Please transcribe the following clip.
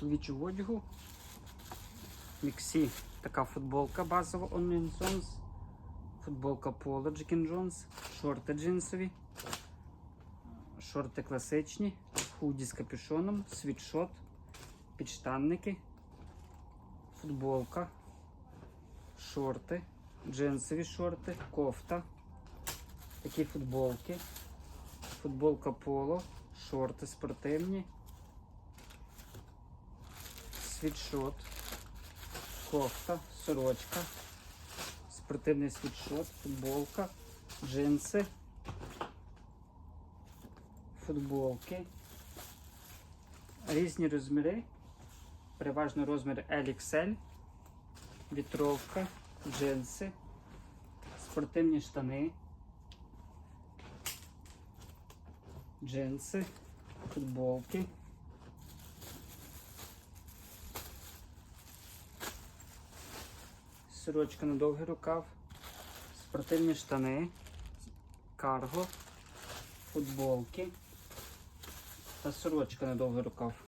чоловічого одягу. Міксі така футболка базова Only Jones. Футболка Polo Джекін Джонс. Шорти джинсові. Шорти класичні. Худі з капюшоном. Світшот. Підштанники. Футболка. Шорти. Джинсові шорти. Кофта. Такі футболки. Футболка поло, шорти спортивні, світшот, кофта, сорочка, спортивний світшот, футболка, джинси, футболки, різні розміри, переважно розмір LXL, вітровка, джинси, спортивні штани. джинси, футболки. Сорочка на довгий рукав, спортивні штани, карго, футболки та сорочка на довгий рукав.